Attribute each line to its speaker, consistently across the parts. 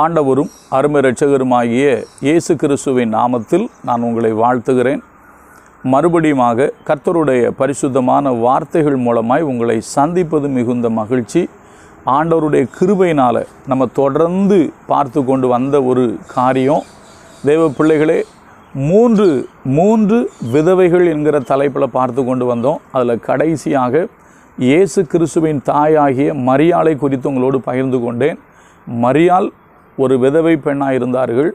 Speaker 1: ஆண்டவரும் அருமை ரட்சகருமாகிய இயேசு கிறிஸ்துவின் நாமத்தில் நான் உங்களை வாழ்த்துகிறேன். மறுபடியுமாக கர்த்தருடைய பரிசுத்தமான வார்த்தைகள் மூலமாய் உங்களை சந்திப்பது மிகுந்த மகிழ்ச்சி. ஆண்டவருடைய கிருபையினால் நம்ம தொடர்ந்து பார்த்து கொண்டு வந்த ஒரு காரியம். தேவ பிள்ளைகளே மூன்று மூன்று விதவைகள் என்கிற தலைப்பில் பார்த்து கொண்டு வந்தோம். அதில் கடைசியாக இயேசு கிறிஸ்துவின் தாயாகிய மரியாளை குறித்து உங்களோடு பகிர்ந்து கொண்டேன். மரியால் ஒரு விதவை பெண்ணாக இருந்தார்கள்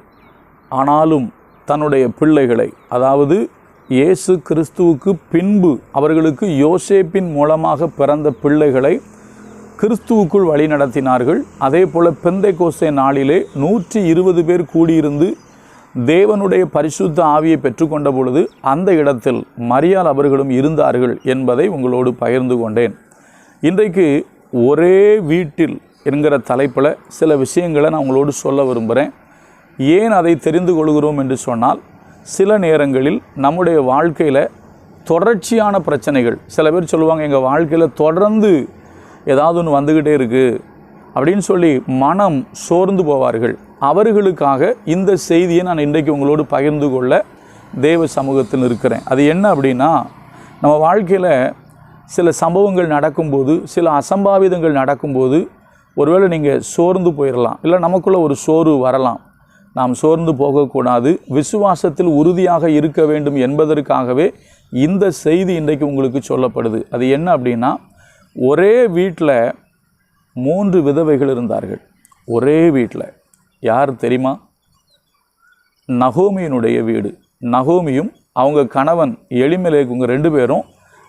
Speaker 1: ஆனாலும் தன்னுடைய பிள்ளைகளை அதாவது இயேசு கிறிஸ்துவுக்கு பின்பு அவர்களுக்கு யோசேப்பின் மூலமாக பிறந்த பிள்ளைகளை கிறிஸ்துவுக்குள் வழி நடத்தினார்கள். அதே போல் பெந்தை கோசை நாளிலே நூற்றி இருபது பேர் கூடியிருந்து தேவனுடைய பரிசுத்த ஆவியை பெற்றுக்கொண்ட பொழுது அந்த இடத்தில் மரியால் அவர்களும் இருந்தார்கள் என்பதை உங்களோடு பகிர்ந்து கொண்டேன். இன்றைக்கு ஒரே வீட்டில் என்கிற தலைப்பில் சில விஷயங்களை நான் உங்களோடு சொல்ல விரும்புகிறேன் ஏன் அதை தெரிந்து கொள்கிறோம் என்று சொன்னால் சில நேரங்களில் நம்முடைய வாழ்க்கையில் தொடர்ச்சியான பிரச்சனைகள் சில பேர் சொல்லுவாங்க எங்கள் வாழ்க்கையில் தொடர்ந்து ஏதாவது ஒன்று வந்துக்கிட்டே இருக்குது அப்படின்னு சொல்லி மனம் சோர்ந்து போவார்கள். அவர்களுக்காக இந்த செய்தியை நான் இன்றைக்கு உங்களோடு பகிர்ந்து கொள்ள தேவ சமூகத்தில் இருக்கிறேன். அது என்ன அப்படின்னா நம்ம வாழ்க்கையில் சில சம்பவங்கள் நடக்கும்போது சில அசம்பாவிதங்கள் நடக்கும்போது ஒருவேளை நீங்கள் சோர்ந்து போயிடலாம் இல்லை நமக்குள்ளே ஒரு சோர்வு வரலாம். நாம் சோர்ந்து போகக்கூடாது. விசுவாசத்தில் உறுதியாக இருக்க வேண்டும் என்பதற்காகவே இந்த செய்தி இன்றைக்கு உங்களுக்கு சொல்லப்படுது. அது என்ன அப்படின்னா ஒரே வீட்டில் மூன்று விதவைகள் இருந்தார்கள். ஒரே வீட்டில் யார் தெரியுமா? நகோமியினுடைய வீடு. நகோமியும் அவங்க கணவன் எளிமலேக்கு இவங்க ரெண்டு பேரும்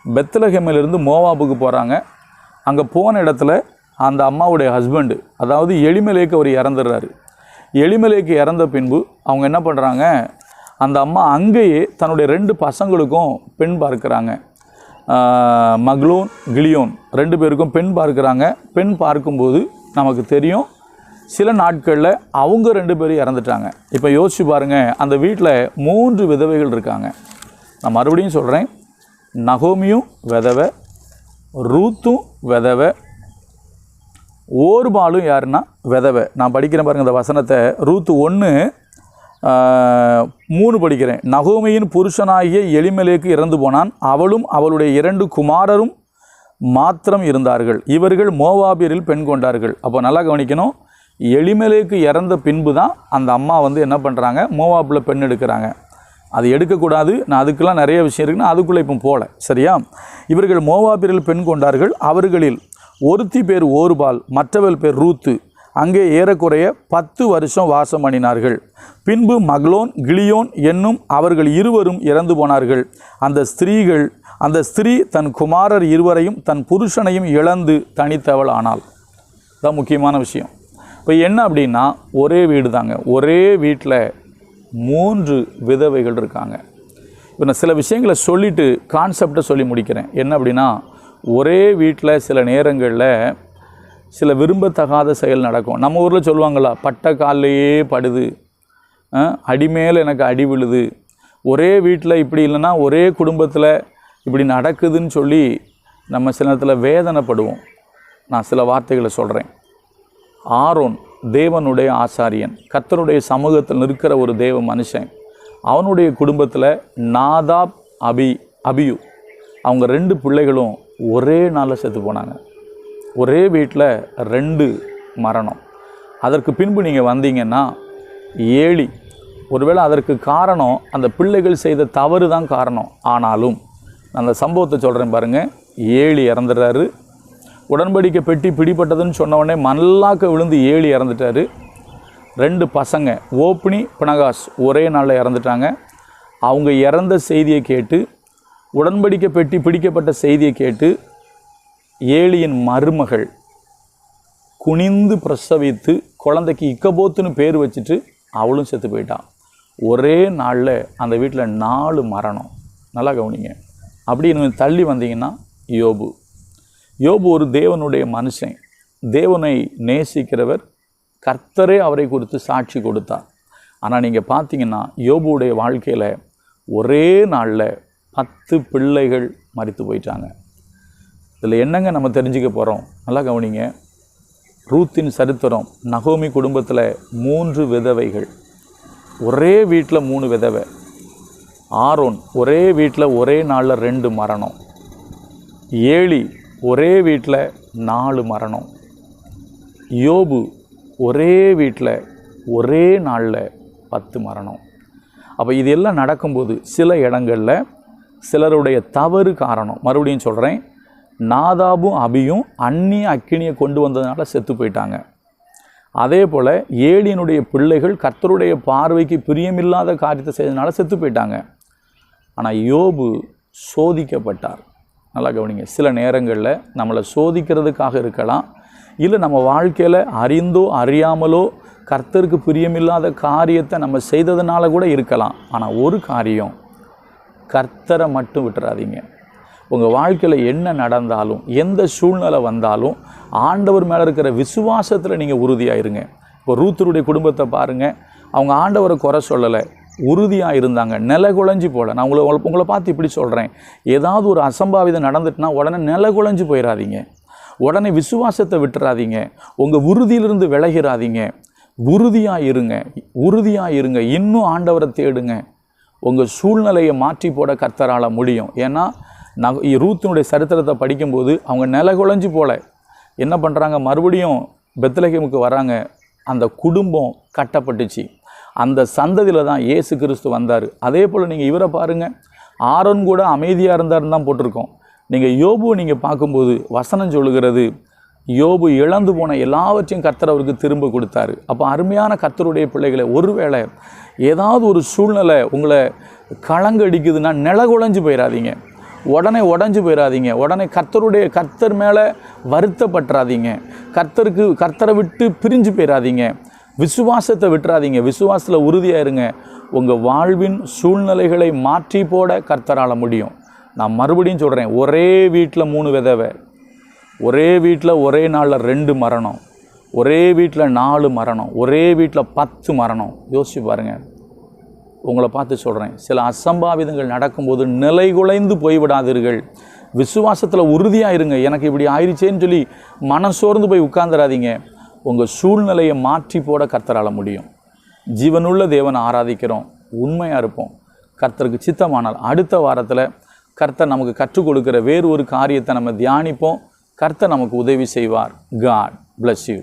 Speaker 1: பெத்தலகமிலிருந்து மோவாபுக்கு போகிறாங்க அங்கே போன இடத்துல அந்த அம்மாவுடைய ஹஸ்பண்டு அதாவது எளிமலேக்கு அவர் இறந்துடுறாரு. எளிமலேக்கு இறந்த பின்பு அவங்க என்ன பண்ணுறாங்க அந்த அம்மா அங்கேயே தன்னுடைய ரெண்டு பசங்களுக்கும் பெண் பார்க்குறாங்க. மக்லோன் கிளியோன் ரெண்டு பேருக்கும் பெண் பார்க்குறாங்க. பெண் பார்க்கும்போது நமக்கு தெரியும் சில நாட்களில் அவங்க ரெண்டு பேரும் இறந்துட்டாங்க. இப்போ யோசிச்சு பாருங்கள் அந்த வீட்டில் மூன்று விதவைகள் இருக்காங்க. நான் மறுபடியும் சொல்கிறேன் நகோமியும் விதவை ரூத்தும் விதவை ஓர்பாலும் யாருன்னா விதவை. நான் படிக்கிறேன் பாருங்கள் இந்த வசனத்தை. ரூத்து ஒன்று மூணு படிக்கிறேன். நகோமையின் புருஷனாகிய எளிமலேக்கு இறந்து போனான். அவளும் அவளுடைய இரண்டு குமாரரும் மாத்திரம் இருந்தார்கள். இவர்கள் மோவாபியரில் பெண் கொண்டார்கள். அப்போ நல்லா கவனிக்கணும். எளிமலேக்கு இறந்த பின்பு தான் அந்த அம்மா வந்து என்ன பண்ணுறாங்க மோவாப்பில் பெண் எடுக்கிறாங்க. அது எடுக்கக்கூடாது. நான் அதுக்கெல்லாம் நிறைய விஷயம் இருக்குன்னா அதுக்குள்ளே இப்போ போகல. சரியா? இவர்கள் மோவாபியரில் பெண் கொண்டார்கள். அவர்களில் ஒருத்தி பேர் ஓர்பால் மற்றவள் பேர் ரூத்து. அங்கே ஏறக்குறைய பத்து வருஷம் வாசம் பண்ணினார்கள் பின்பு மக்லோன் கிளியோன் என்னும் அவர்கள் இருவரும் இறந்து போனார்கள். அந்த ஸ்திரீகள் அந்த ஸ்திரீ தன் குமாரர் இருவரையும் தன் புருஷனையும் இழந்து தனித்தவள் ஆனாள் தான் முக்கியமான விஷயம். இப்போ என்ன அப்படின்னா ஒரே வீடு தாங்க ஒரே வீட்டில் மூன்று விதவைகள் இருக்காங்க. இப்போ நான் சில விஷயங்களை சொல்லிவிட்டு கான்செப்டை சொல்லி முடிக்கிறேன். என்ன அப்படின்னா ஒரே வீட்டில் சில நேரங்களில் சில விரும்பத்தகாத செயல் நடக்கும். நம்ம ஊரில் சொல்லுவாங்களா பட்ட கால்லையே படுது. அடிமேல் அடி எனக்கு அடி விழுது. ஒரே வீட்டில் இப்படி இல்லைன்னா ஒரே குடும்பத்தில் இப்படி நடக்குதுன்னு சொல்லி நம்ம சில நேரத்தில் வேதனைப்படுவோம். நான் சில வார்த்தைகளை சொல்கிறேன். ஆரோன் தேவனுடைய ஆசாரியன் கத்தனுடைய சமூகத்தில் நிற்கிற ஒரு தேவ மனுஷன். அவனுடைய குடும்பத்தில் நாதாப் அபி அபியு. அவங்க ரெண்டு பிள்ளைகளும் ஒரே நாளில் செத்து போனாங்க. ஒரே வீட்டில் ரெண்டு மரணம். அதற்கு பின்பு நீங்கள் வந்தீங்கன்னா ஏழி. ஒருவேளை அதற்கு காரணம் அந்த பிள்ளைகள் செய்த தவறு தான் காரணம். ஆனாலும் அந்த சம்பவத்தை சொல்கிறேன் பாருங்கள் ஏழி இறந்துடுறாரு. உடன்படிக்கை பெட்டி பிடிபட்டதுன்னு சொன்னவொடனே மல்லாக்க விழுந்து ஏழி இறந்துட்டாரு. ரெண்டு பசங்க ஓப்னி பினகாஸ் ஒரே நாளில் இறந்துட்டாங்க. அவங்க இறந்த செய்தியை கேட்டு உடன்படிக்கை பெட்டி பிடிக்கப்பட்ட செய்தியை கேட்டு ஏழியின் மருமகள் குனிந்து பிரசவித்து குழந்தைக்கு இக்கபோத்துன்னு பேர் வச்சுட்டு அவளும் செத்து போயிட்டான். ஒரே நாளில் அந்த வீட்டில் நாலு மரணம். நல்லா கவனிங்க. அப்படி நீங்கள் தள்ளி வந்தீங்கன்னா யோபு. யோபு ஒரு தேவனுடைய மனுஷன். தேவனை நேசிக்கிறவர் கர்த்தரே அவரை குறித்து சாட்சி கொடுத்தார். ஆனால் நீங்கள் பார்த்தீங்கன்னா யோபுடைய வாழ்க்கையில் ஒரே நாளில் பத்து பிள்ளைகள் மறித்து போயிட்டாங்க. இதில் என்னங்க நம்ம தெரிஞ்சுக்க போகிறோம்? நல்லா கவனிங்க. ரூத்தின் சரித்திரம் நகோமி குடும்பத்தில் மூன்று விதவைகள். ஒரே வீட்டில் மூணு விதவை. ஆரோன் ஒரே வீட்டில் ஒரே நாளில் ரெண்டு மரணம். ஏழி ஒரே வீட்டில் நாலு மரணம். யோபு ஒரே வீட்டில் ஒரே நாளில் பத்து மரணம். அப்போ இது எல்லாம் நடக்கும்போது சில இடங்களில் சிலருடைய தவறு காரணம். மறுபடியும் சொல்கிறேன் நாதாபும் அபியும் அந்நிய அக்கினியை கொண்டு வந்ததுனால செத்து போயிட்டாங்க. அதே போல் ஏழியனுடைய பிள்ளைகள் கர்த்தருடைய பார்வைக்கு பிரியமில்லாத காரியத்தை செய்ததுனால செத்து போயிட்டாங்க. ஆனால் யோபு சோதிக்கப்பட்டார். நல்லா கவனிங்க. சில நேரங்களில் நம்மளை சோதிக்கிறதுக்காக இருக்கலாம். இல்லை நம்ம வாழ்க்கையில் அறிந்தோ அறியாமலோ கர்த்தருக்கு பிரியமில்லாத காரியத்தை நம்ம செய்ததுனால கூட இருக்கலாம். ஆனால் ஒரு காரியம் கர்த்தரை மட்டும் விட்டுறாதீங்க. உங்கள் வாழ்க்கையில் என்ன நடந்தாலும் எந்த சூழ்நிலை வந்தாலும் ஆண்டவர் மேலே இருக்கிற விசுவாசத்தில் நீங்கள் உறுதியாக இருங்க இப்போ ரூத்தருடைய குடும்பத்தை பாருங்கள் அவங்க ஆண்டவரை குறை சொல்லலை. உறுதியாக இருந்தாங்க. நில குழஞ்சி போல. நான் உங்களை உங்களை- பார்த்து இப்படி சொல்கிறேன் ஏதாவது ஒரு அசம்பாவிதம் நடந்துட்டுனா உடனே நில குழஞ்சி போயிடாதீங்க உடனே விசுவாசத்தை விட்டுறாதீங்க. உங்கள் உறுதியிலிருந்து விலகிறாதீங்க உறுதியாக இருங்க உறுதியாக இருங்க இன்னும் ஆண்டவரை தேடுங்க. உங்கள் சூழ்நிலையை மாற்றி போட கர்த்தரால் முடியும். ஏன்னா நக ரூத்தினுடைய சரித்திரத்தை படிக்கும்போது அவங்க நில குழஞ்சி போல. என்ன பண்ணுறாங்க மறுபடியும் பெத்லகேமுக்கு வராங்க. அந்த குடும்பம் கட்டப்பட்டுச்சு. அந்த சந்ததியில் தான் ஏசு கிறிஸ்து வந்தார். அதே போல் நீங்கள் இவரை பாருங்கள் ஆரோன் கூட அமைதியாக இருந்தாருன்னு தான் போட்டிருக்கோம். நீங்கள் யோபுவை நீங்கள் பார்க்கும்போது வசனம் சொல்லுகிறது யோபு இழந்து போன எல்லாவற்றையும் கர்த்தர் அவருக்கு திரும்ப கொடுத்தாரு. அப்போ அருமையான கர்த்தருடைய பிள்ளைகளை ஒருவேளை ஏதாவது ஒரு சூழ்நிலை உங்களை கலங்கடிக்குதுன்னா நில குழஞ்சு போயிடாதீங்க உடனே உடஞ்சு போயிடாதீங்க உடனே கர்த்தருடைய கர்த்தர் மேலே வருத்தப்பட்டுறாதீங்க. கர்த்தருக்கு கர்த்தரை விட்டு பிரிஞ்சு போயிடாதீங்க விசுவாசத்தை விட்டுறாதீங்க. விசுவாசத்தில் உறுதியாக இருங்க. உங்கள் வாழ்வின் சூழ்நிலைகளை மாற்றி போட கர்த்தரால் முடியும். நான் மறுபடியும் சொல்கிறேன் ஒரே வீட்டில் மூணு விதவை. ஒரே வீட்டில் ஒரே நாளில் ரெண்டு மரணம். ஒரே வீட்டில் நாலு மரணம் ஒரே வீட்டில் பத்து மரணம். யோசிச்சு பாருங்கள் உங்களை பார்த்து சொல்கிறேன் சில அசம்பாவிதங்கள் நடக்கும்போது நிலைகுலைந்து போய்விடாதீர்கள். விசுவாசத்தில் உறுதியாக இருங்க. எனக்கு இப்படி ஆயிடுச்சேன்னு சொல்லி மனம் சோர்ந்து போய் உட்கார்ந்துடாதீங்க உங்கள் சூழ்நிலையை மாற்றி போட கர்த்தரால் முடியும். ஜீவனுள்ள தேவனை ஆராதிக்கிறோம். உண்மையாக இருப்போம். கர்த்தருக்கு சித்தமானால் அடுத்த வாரத்தில் கர்த்தர் நமக்கு கற்றுக் கொடுக்கிற வேறு ஒரு காரியத்தை நம்ம தியானிப்போம். கர்த்தர் நமக்கு உதவி செய்வார். God bless you